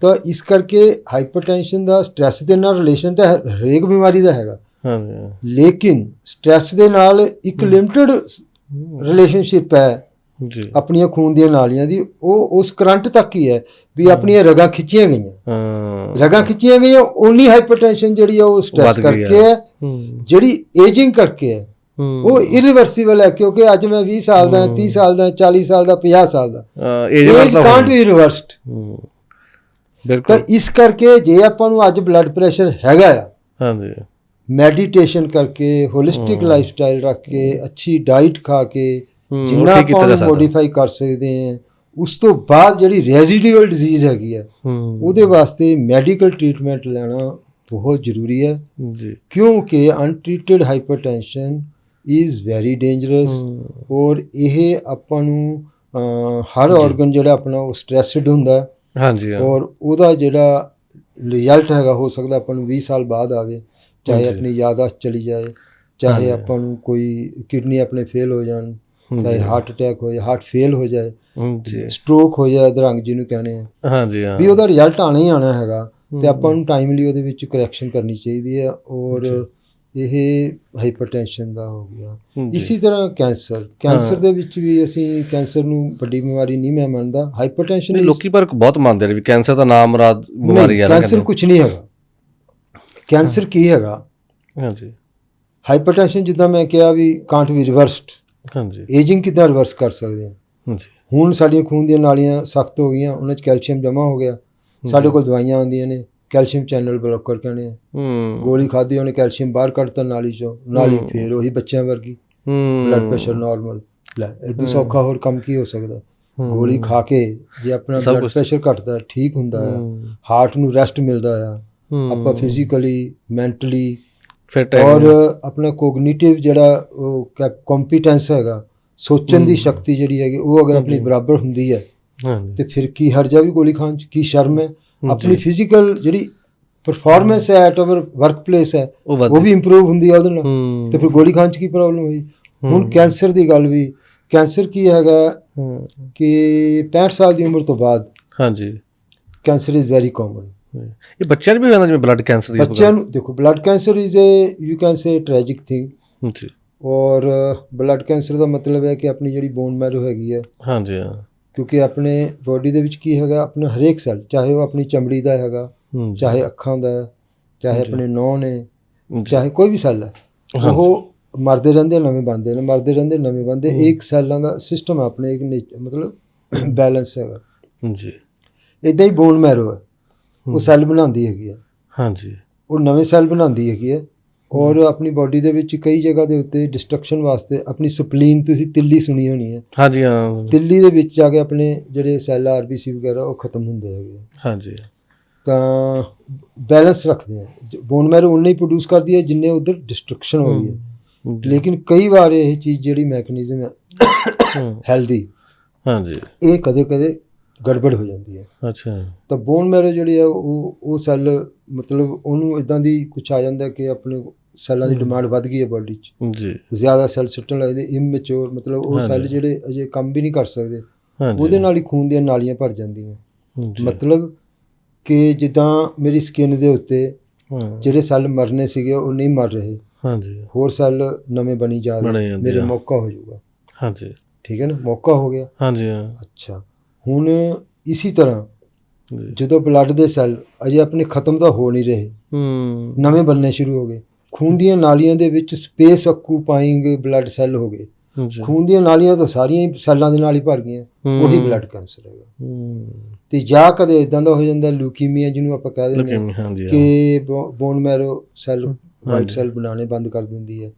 ਤਾਂ ਇਸ ਕਰਕੇ ਹਾਈਪਰਟੈਂਸ਼ਨ ਦਾ ਸਟ੍ਰੈਸ ਦੇ ਨਾਲ ਰਿਲੇਸ਼ਨ ਤਾਂ ਹਰ- ਹਰੇਕ ਬਿਮਾਰੀ ਦਾ ਹੈਗਾ। ਹਾਂਜੀ। ਲੇਕਿਨ ਸਟ੍ਰੈਸ ਦੇ ਨਾਲ ਇੱਕ ਲਿਮਟਿਡ ਰਿਲੇਸ਼ਨਸ਼ਿਪ ਹੈ। ਜੀ। ਆਪਣੀਆਂ ਖੂਨ ਦੀਆਂ ਨਾਲੀਆਂ ਦੀ। ਉਹ ਉਸ ਕਰੰਟ ਤੱਕ ਹੀ ਹੈ ਵੀ ਆਪਣੀਆਂ ਰਗਾਂ ਖਿੱਚੀਆਂ ਗਈਆਂ। ਹਾਂ। ਰਗਾਂ ਖਿੱਚੀਆਂ ਗਈਆਂ ਓਨੀ ਹਾਈਪਰਟੈਂਸ਼ਨ ਜਿਹੜੀ ਆ ਉਹ ਸਟ੍ਰੈਸ ਕਰਕੇ ਹੈ। ਜਿਹੜੀ ਏਜਿੰਗ ਕਰਕੇ ਹੈ। ਉਹ ਇਰੀਵਰਸੀਬਲ ਹੈ ਕਿਉਂਕਿ ਅੱਜ ਮੈਂ 20 ਸਾਲ ਦਾ 30 ਸਾਲ ਦਾ 40 ਸਾਲ ਦਾ 50 ਸਾਲ ਦਾ। ਏਜ ਕਾਂਟ ਬੀ ਰਿਵਰਸਡ ਤਾਂ ਇਸ ਕਰਕੇ ਜੇ ਆਪਾਂ ਨੂੰ ਅੱਜ ਬਲੱਡ ਪ੍ਰੈਸ਼ਰ ਹੈਗਾ ਆ ਹਾਂਜੀ। ਮੈਡੀਟੇਸ਼ਨ ਕਰਕੇ ਹੋਲਿਸਟਿਕ ਲਾਈਫਸਟਾਈਲ ਰੱਖ ਕੇ ਅੱਛੀ ਡਾਈਟ ਖਾ ਕੇ ਜਿੰਨਾ ਆਪਾਂ। ਮੋਡੀਫਾਈ ਕਰ ਸਕਦੇ ਹਾਂ ਉਸ ਤੋਂ ਬਾਅਦ ਜਿਹੜੀ ਰੈਜ਼ੀਡੂਅਲ ਡਿਜ਼ੀਜ਼ ਹੈਗੀ ਆ ਉਹਦੇ ਵਾਸਤੇ ਮੈਡੀਕਲ ਟ੍ਰੀਟਮੈਂਟ ਲੈਣਾ ਬਹੁਤ ਜ਼ਰੂਰੀ ਹੈ ਜੀ। ਕਿਉਂਕਿ untreated hypertension is very dangerous ਔਰ ਇਹ ਆਪਾਂ ਨੂੰ ਹਰ ਆਰਗਨ ਜਿਹੜਾ ਆਪਣਾ ਉਹ ਸਟ੍ਰੈਸਡ ਹੁੰਦਾ। ਹੈ ਹਾਂਜੀ ਔਰ ਉਹਦਾ ਜਿਹੜਾ ਰਿਜ਼ਲਟ ਹੈਗਾ ਹੋ ਸਕਦਾ ਆਪਾਂ ਨੂੰ 20 ਸਾਲ ਬਾਅਦ ਆਵੇ ਚਾਹੇ। ਆਪਣੀ ਯਾਦਾਸ਼ਤ ਚਲੀ ਜਾਏ ਚਾਹੇ। ਆਪਾਂ ਨੂੰ ਕੋਈ ਕਿਡਨੀ ਆਪਣੇ ਫੇਲ ਹੋ ਜਾਣ ਜੀ। ਚਾਹੇ ਹਾਰਟ ਅਟੈਕ ਹੋ ਜਾਏ ਹਾਰਟ ਫੇਲ ਹੋ ਜਾਏ ਜੀ ਸਟ੍ਰੋਕ ਹੋ ਜਾਏ ਅਧਰੰਗ ਜਿਹਨੂੰ ਕਹਿੰਦੇ ਆ ਹਾਂਜੀ ਹਾਂ ਵੀ ਉਹਦਾ ਰਿਜ਼ਲਟ ਆਣਾ ਹੀ ਆਣਾ ਹੈਗਾ ਤੇ ਆਪਾਂ ਨੂੰ ਟਾਈਮਲੀ ਉਹਦੇ ਵਿੱਚ ਕਰੈਕਸ਼ਨ ਕਰਨੀ ਚਾਹੀਦੀ ਹੈ ਔਰ ਇਹ ਹਾਈਪਰਟੈਂਸ਼ਨ ਦਾ ਹੋ ਗਿਆ। ਇਸੇ ਤਰ੍ਹਾਂ ਕੈਂਸਰ ਕੈਂਸਰ ਦੇ ਵਿੱਚ ਵੀ ਅਸੀਂ ਕੈਂਸਰ ਨੂੰ ਵੱਡੀ ਬਿਮਾਰੀ ਨਹੀਂ ਮੈਂ ਮੰਨਦਾ। ਹਾਈਪਰਟੈਂਸ਼ਨ ਨਹੀਂ ਲੋਕੀ ਪਰ ਬਹੁਤ ਮੰਨਦੇ ਨੇ ਵੀ ਕੈਂਸਰ ਦਾ ਨਾਮ ਰਾਤ ਬਿਮਾਰੀ ਆ ਕੈਂਸਰ ਕੁਝ ਨਹੀਂ ਹੈਗਾ। ਕੈਂਸਰ ਕੀ ਹੈਗਾ? ਹਾਂਜੀ। ਹਾਈਪਰਟੈਂਸ਼ਨ ਜਿੱਦਾਂ ਮੈਂ ਕਿਹਾ ਵੀ ਕਾਂਟ ਵੀ ਰਿਵਰਸਡ ਹਾਂਜੀ। ਏਜਿੰਗ ਕਿੱਦਾਂ ਰਿਵਰਸ ਕਰ ਸਕਦੇ ਹਾਂ ਹਾਂਜੀ। ਹੁਣ ਸਾਡੀਆਂ ਖੂਨ ਦੀਆਂ ਨਾਲੀਆਂ ਸਖਤ ਹੋ ਗਈਆਂ ਉਹਨਾਂ 'ਚ ਕੈਲਸ਼ੀਅਮ ਜਮ੍ਹਾਂ ਹੋ ਗਿਆ। ਸਾਡੇ ਕੋਲ ਦਵਾਈਆਂ ਆਉਂਦੀਆਂ ਨੇ। ਕੈਲਸ਼ੀਅਮ ਚੈਨਲ ਬਲੌਕਰ ਕਹਿੰਦੇ ਆ। ਹੂੰ। ਗੋਲੀ ਖਾਧੀ ਉਹਨੇ ਕੈਲਸ਼ੀਅਮ ਬਾਹਰ ਕੱਢਤਾ ਨਾਲੀ ਚੋਂ ਨਾਲੀ ਫੇਰ ਉਹੀ ਬੱਚਿਆਂ ਵਰਗੀ। ਹੂੰ। ਬਲੱਡ ਪ੍ਰੈਸ਼ਰ ਨਾਰਮਲ ਲੈ ਇਦੋਂ ਸੌਖਾ ਹੋਰ ਕੰਮ ਕੀ ਹੋ ਸਕਦਾ। ਗੋਲੀ ਖਾ ਕੇ ਜੇ ਆਪਣਾ ਬਲੱਡ। ਪ੍ਰੈਸ਼ਰ ਘਟਦਾ ਠੀਕ ਹੁੰਦਾ ਆ। ਹੂੰ। ਹਾਰਟ ਨੂੰ ਰੈਸਟ ਮਿਲਦਾ ਆ। ਆਪਾਂ ਫਿਜ਼ੀਕਲੀ ਮੈਂਟਲੀ ਫਿੱਟ ਔਰ ਆਪਣਾ ਕੋਗਨੀਟਿਵ ਜਿਹੜਾ ਕੰਪੀਟੈਂਸ ਹੈਗਾ ਸੋਚਣ ਦੀ ਸ਼ਕਤੀ ਜਿਹੜੀ ਹੈਗੀ ਉਹ ਅਗਰ ਆਪਣੀ ਬਰਾਬਰ ਹੁੰਦੀ ਹੈ ਤੇ ਫਿਰ ਕੀ ਹਰਜਾ ਵੀ ਗੋਲੀ ਖਾਣ ਚ ਕੀ ਸ਼ਰਮ ਹੈ? ਆਪਣੀ ਫਿਜ਼ੀਕਲ ਜਿਹੜੀ ਪਰਫਾਰਮੈਂਸ ਹੈ ਐਟ ਆਵਰ ਵਰਕ ਪਲੇਸ ਹੈ ਉਹ ਵੀ ਇੰਪਰੂਵ ਹੁੰਦੀ ਹੈ ਉਹਦੇ ਨਾਲ। ਤੇ ਫਿਰ ਗੋਲੀ ਖਾਣ ਚ ਕੀ ਪ੍ਰੋਬਲਮ ਹੋਈ? ਹੁਣ ਕੈਂਸਰ ਦੀ ਗੱਲ ਵੀ। ਕੈਂਸਰ ਕੀ ਹੈਗਾ। ਕਿ 65 ਸਾਲ ਦੀ ਉਮਰ ਤੋਂ ਬਾਅਦ ਹਾਂਜੀ। ਕੈਂਸਰ ਇਜ਼ ਵੈਰੀ ਕਾਮਨ ਇਹ ਬੱਚਿਆਂ ਨੂੰ ਵੀ ਹੁੰਦਾ ਜਿਵੇਂ ਬਲੱਡ ਕੈਂਸਰ ਦੀ ਬੱਚਿਆਂ ਨੂੰ ਦੇਖੋ blood cancer is uh you can say tragic thing ਜੀ। ਔਰ ਬਲੱਡ ਕੈਂਸਰ ਦਾ ਮਤਲਬ ਹੈ ਕਿ ਆਪਣੀ ਜਿਹੜੀ ਬੋਨ ਮੈਰੋ ਹੈਗੀ ਹੈ। ਹਾਂਜੀ ਹਾਂ। ਕਿਉਂਕਿ ਆਪਣੇ ਬੋਡੀ ਦੇ ਵਿੱਚ ਕੀ ਹੈਗਾ ਆਪਣਾ ਹਰੇਕ ਸੈੱਲ ਚਾਹੇ ਉਹ ਆਪਣੀ ਚਮੜੀ ਦਾ ਹੈਗਾ। ਚਾਹੇ ਅੱਖਾਂ ਦਾ ਚਾਹੇ ਆਪਣੇ ਨੌਂ ਨੇ। ਚਾਹੇ ਕੋਈ ਵੀ ਸੈੱਲ ਹੈ। ਉਹ ਮਰਦੇ ਰਹਿੰਦੇ ਨਵੇਂ ਬਣਦੇ ਨੇ ਮਰਦੇ ਰਹਿੰਦੇ ਨਵੇਂ ਬਣਦੇ ਇੱਕ ਸੈੱਲਾਂ ਦਾ ਸਿਸਟਮ ਆਪਣੇ ਇੱਕ ਮਤਲਬ ਬੈਲੈਂਸ ਹੈਗਾ। ਜੀ ਇਦਾਂ ਹੀ ਬੋਨ ਮੈਰੋ ਹੈ। ਉਹ ਸੈੱਲ ਬਣਾਉਂਦੀ ਹੈਗੀ ਹੈ। ਹਾਂਜੀ। ਉਹ ਨਵੇਂ ਸੈੱਲ ਬਣਾਉਂਦੀ ਹੈਗੀ ਹੈ। ਔਰ ਆਪਣੀ ਬਾਡੀ ਦੇ ਵਿੱਚ ਕਈ ਜਗ੍ਹਾ ਦੇ ਉੱਤੇ ਡਿਸਟਰਕਸ਼ਨ ਵਾਸਤੇ ਆਪਣੀ ਸਪਲੀਨ ਤੁਸੀਂ ਤਿੱਲੀ ਸੁਣੀ ਹੋਣੀ ਹੈ। ਹਾਂਜੀ ਹਾਂ। ਤਿੱਲੀ ਦੇ ਵਿੱਚ ਜਾ ਕੇ ਆਪਣੇ ਜਿਹੜੇ ਸੈੱਲ ਆਰਬੀਸੀ ਵਗੈਰਾ ਉਹ ਖਤਮ ਹੁੰਦੇ ਹੈਗੇ। ਹਾਂਜੀ। ਤਾਂ ਬੈਲੈਂਸ ਰੱਖਦੇ ਆ। ਬੋਨ ਮੈਰੋ ਉਨਾ ਹੀ ਪ੍ਰੋਡਿਊਸ ਕਰਦੀ ਹੈ ਜਿੰਨੇ ਉਧਰ ਡਿਸਟਰਕਸ਼ਨ ਹੋ ਰਹੀ ਹੈ। ਲੇਕਿਨ ਕਈ ਵਾਰ ਇਹ ਚੀਜ਼ ਜਿਹੜੀ ਮੈਕੈਨਿਜ਼ਮ ਹੂੰ। ਹੈਲਦੀ ਹਾਂਜੀ। ਇਹ ਕਦੇ ਕਦੇ ਗੜਬੜ ਹੋ ਜਾਂਦੀ ਹੈ। ਅੱਛਾ। ਤਾਂ ਬੋਨ ਮੈਰੋ ਜਿਹੜੀ ਹੈ ਉਹ ਉਹ ਸੈੱਲ ਮਤਲਬ ਉਹਨੂੰ ਇਦਾਂ ਦੀ ਕੁਛ ਆ ਜਾਂਦਾ ਕਿ ਆਪਣੇ ਸੈੱਲਾਂ ਦੀ ਡਿਮਾਂਡ ਵੱਧ ਗਈ ਹੈ ਬਾਡੀ 'ਚ। ਜੀ। ਜ਼ਿਆਦਾ ਸੈੱਲ ਸੁੱਟਣ ਲੱਗਦੇ ਇਮੈਚੁਰ ਮਤਲਬ ਉਹ ਸੈੱਲ ਜਿਹੜੇ ਅਜੇ ਕੰਮ ਵੀ ਨਹੀਂ ਕਰ ਸਕਦੇ ਉਹਦੇ ਨਾਲ ਹੀ ਖੂਨ ਦੀਆਂ ਨਾਲੀਆਂ ਭਰ ਜਾਂਦੀਆਂ। ਮਤਲਬ ਕਿ ਜਿੱਦਾਂ ਮੇਰੀ ਸਕਿਨ ਦੇ ਉੱਤੇ ਜਿਹੜੇ ਸੈੱਲ ਮਰਨੇ ਸੀਗੇ ਉਹ ਨਹੀਂ ਮਰ ਰਹੇ। ਹਾਂਜੀ। ਹੋਰ ਸੈੱਲ ਨਵੇਂ ਬਣੀ ਜਾ ਰਹੇ। ਮੇਰੇ ਆ। ਮੌਕਾ ਹੋ ਜਾਊਗਾ। ਹਾਂਜੀ। ਠੀਕ ਹੈ ਨਾ? ਮੌਕਾ ਹੋ ਗਿਆ। ਹਾਂਜੀ ਹਾਂ। ਅੱਛਾ। ਹੁਣ ਇਸੇ ਤਰ੍ਹਾਂ ਜਦੋਂ ਬਲੱਡ ਦੇ ਸੈੱਲ ਅਜੇ ਆਪਣੇ ਖਤਮ ਤਾਂ ਹੋ ਨਹੀਂ ਰਹੇ ਹੂੰ। ਨਵੇਂ ਬਣਨੇ ਸ਼ੁਰੂ ਹੋ ਗਏ। ਖੂਨ ਦੀਆਂ ਨਾਲੀਆਂ ਦੇ ਵਿੱਚ ਸਪੇਸ ਆਕੂਪਾਈਂਗ ਬਲੱਡ ਸੈੱਲ ਹੋ ਗਏ। ਖੂਨ ਦੀਆਂ ਨਾਲੀਆਂ ਤਾਂ ਸਾਰੀਆਂ ਹੀ ਸੈੱਲਾਂ ਦੇ ਨਾਲ ਹੀ ਭਰ ਗਈਆਂ ਉਹੀ ਬਲੱਡ ਕੈਂਸਰ ਹੈਗਾ। ਹੂੰ। ਤੇ ਜਾਂ ਕਦੇ ਇਦਾਂ ਦਾ ਹੋ ਜਾਂਦਾ ਲਿਊਕੀਮੀਆ ਜਿਹਨੂੰ ਆਪਾਂ ਕਹਿ ਦਿੰਦੇ ਹਾਂ। ਕਿ bone marrow cell white cell ਬਣਾਉਣੇ ਬੰਦ ਕਰ ਦਿੰਦੀ ਹੈ।